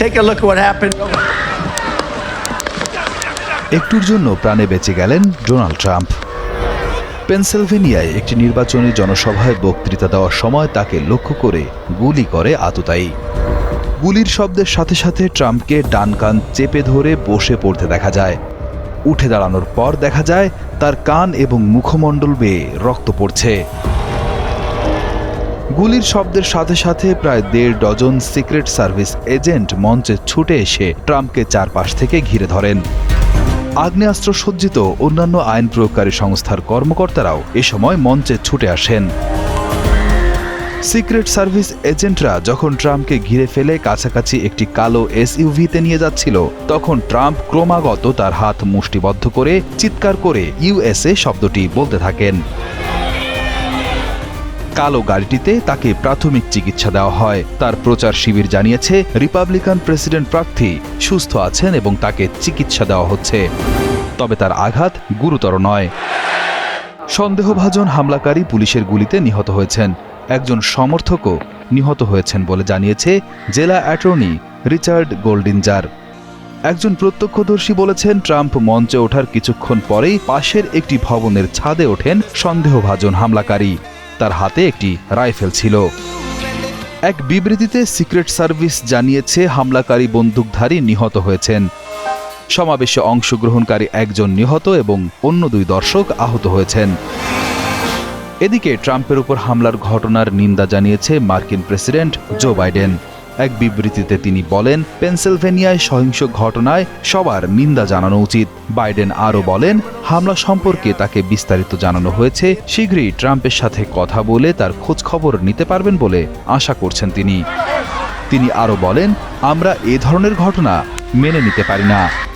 Take a look at what happened. একটুর জন্য প্রাণে বেঁচে গেলেন ডোনাল্ড ট্রাম্প। পেনসিলভেনিয়ায় একটি নির্বাচনী জনসভায় বক্তৃতা দেওয়ার সময় তাকে লক্ষ্য করে গুলি করে আততায়ী। গুলির শব্দের সাথে সাথে ট্রাম্পকে ডান কান চেপে ধরে বসে পড়তে দেখা যায়। উঠে দাঁড়ানোর পর দেখা যায় তার কান এবং মুখমণ্ডল বেয়ে রক্ত পড়ছে। গুলির শব্দের সাথে সাথে প্রায় দেড় ডজন সিক্রেট সার্ভিস এজেন্ট মঞ্চে ছুটে এসে ট্রাম্পকে চারপাশ থেকে ঘিরে ধরেন। আগ্নেয়াস্ত্র সজ্জিত অন্যান্য আইন প্রয়োগকারী সংস্থার কর্মকর্তারাও এ সময় মঞ্চে ছুটে আসেন। সিক্রেট সার্ভিস এজেন্টরা যখন ট্রাম্পকে ঘিরে ফেলে কাছাকাছি একটি কালো এসইউভিতে নিয়ে যাচ্ছিল, তখন ট্রাম্প ক্রমাগত তার হাত মুষ্টিবদ্ধ করে, চিৎকার করে ইউএসএ শব্দটি বলতে থাকেন। কালো গাড়িটিতে তাকে প্রাথমিক চিকিৎসা দেওয়া হয়। তার প্রচার শিবির জানিয়েছে, রিপাবলিকান প্রেসিডেন্ট প্রার্থী সুস্থ আছেন এবং তাকে চিকিৎসা দেওয়া হচ্ছে। তবে তার আঘাত গুরুতর নয়। সন্দেহভাজন হামলাকারী পুলিশের গুলিতে নিহত হয়েছেন। একজন সমর্থকও নিহত হয়েছেন বলে জানিয়েছে জেলা অ্যাটর্নি রিচার্ড গোল্ডিনজার একজন প্রত্যক্ষদর্শী বলেছেন, ট্রাম্প মঞ্চে ওঠার কিছুক্ষণ পরেই পাশের একটি ভবনের ছাদে ওঠেন সন্দেহভাজন হামলাকারী। তার হাতে একটি রাইফেল ছিল। এক বিবৃতিতে সিক্রেট সার্ভিস জানিয়েছে, হামলাকারী বন্দুকধারী নিহত হয়েছেন। সমাবেশে অংশগ্রহণকারী একজন নিহত এবং অন্য দুই দর্শক আহত হয়েছেন। এদিকে ট্রাম্পের উপর হামলার ঘটনার নিন্দা জানিয়েছে মার্কিন প্রেসিডেন্ট জো বাইডেন। এক বিবৃতিতে তিনি বলেন, পেনসিলভেনিয়ায় সহিংস ঘটনায় সবার নিন্দা জানানো উচিত। বাইডেন আরও বলেন, হামলা সম্পর্কে তাকে বিস্তারিত জানানো হয়েছে, শীঘ্রই ট্রাম্পের সাথে কথা বলে তার খোঁজখবর নিতে পারবেন বলে আশা করছেন তিনি। তিনি আরও বলেন, আমরা এ ধরনের ঘটনা মেনে নিতে পারি না।